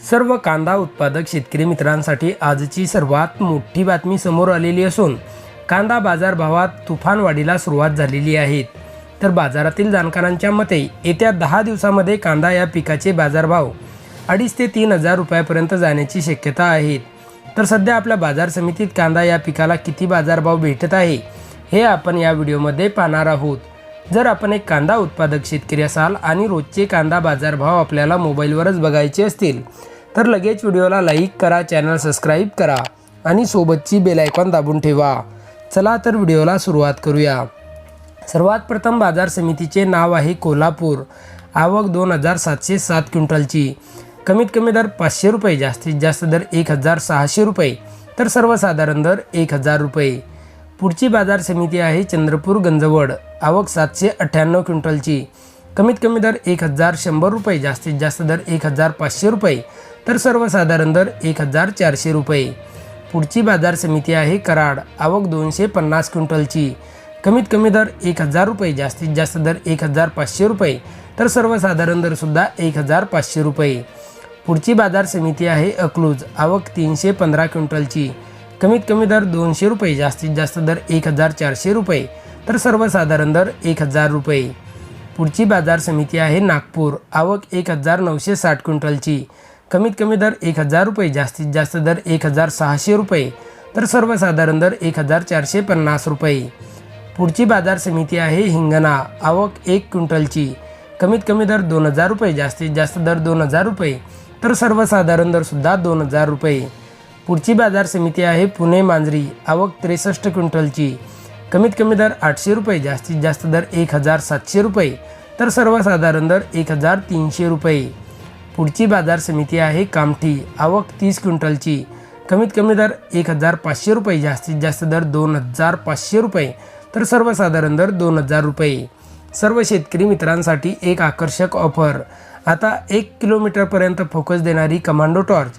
सर्व कांदा उत्पादक शेतकरी मित्रांसाठी आजची सर्वात मोठी बातमी समोर आलेली असून कांदा बाजारभावात तुफानवाढीला सुरुवात झालेली आहे. तर बाजारातील जाणकारांच्या मते येत्या दहा दिवसामध्ये कांदा या पिकाचे बाजारभाव अडीच ते तीन हजार रुपयापर्यंत जाण्याची शक्यता आहे. तर सध्या आपल्या बाजार समितीत कांदा या पिकाला किती बाजारभाव भेटत आहे हे आपण या व्हिडिओमध्ये पाहणार आहोत. जर आपण एक कांदा उत्पादक शेतकरी असाल आणि रोजचे कांदा बाजारभाव आपल्याला मोबाईलवरच बघायचे असतील तर लगेच व्हिडिओला लाईक करा चॅनल सबस्क्राईब करा आणि सोबतची बेलायकॉन दाबून ठेवा. चला तर व्हिडिओला सुरुवात करूया. सर्वात प्रथम बाजार समितीचे नाव आहे कोल्हापूर. आवक दोन हजार सातशे सात क्विंटलची. कमीत कमी दर पाचशे रुपये जास्तीत जास्त दर एक हजार सहाशे रुपये तर सर्वसाधारण दर एक हजार रुपये. पुढची बाजार समिती आहे चंद्रपूर गंजवड. आवक सातशे अठ्ठ्याण्णव क्विंटलची. कमीत कमी दर एक हजार शंभर रुपये जास्तीत जास्त दर एक हजार पाचशे रुपये तर सर्वसाधारण दर एक हजार चारशे रुपये. पुढची बाजार समिती आहे कराड. आवक दोनशे पन्नास क्विंटलची. कमीत कमी दर एक हजार रुपये जास्तीत जास्त दर एक हजार पाचशे रुपये तर सर्वसाधारण दरसुद्धा एक हजार पाचशे रुपये. पुढची बाजार समिती आहे अकलूज. आवक तीनशे पंधरा क्विंटलची. कमीत कमी दर दोनशे रुपये जास्तीत जास्त दर एक हजार चारशे रुपये तर सर्वसाधारण दर एक हजार रुपये. पुढची बाजार समिती आहे नागपूर आवक एक हजार नऊशे साठ क्विंटलची. कमीत कमी दर एक हजार रुपये जास्तीत जास्त दर एक हजार सहाशे रुपये तर सर्वसाधारण दर एक हजार चारशे पन्नास रुपये. पुढची बाजार समिती आहे हिंगणा आवक एक क्विंटलची. कमीत कमी दर दोन हजार रुपये जास्तीत जास्त दर दोन हजार रुपये तर सर्वसाधारण दरसुद्धा दोन हजार रुपये. पुढची बाजार समिती आहे पुणे मांजरी. आवक त्रेसष्ट क्विंटलची. कमीत कमी दर आठशे रुपये जास्तीत जास्त दर एक हजार सातशे रुपये तर सर्वसाधारण दर एक हजार तीनशे रुपये. पुढची बाजार समिती आहे कामठी. आवक तीस क्विंटलची. कमीत कमी दर एक हजार पाचशे रुपये जास्तीत जास्त दर दोन हजार पाचशे रुपये तर सर्वसाधारण दर दोन हजार रुपये. सर्व शेतकरी मित्रांसाठी एक आकर्षक ऑफर. आता एक किलोमीटरपर्यंत फोकस देणारी कमांडो टॉर्च.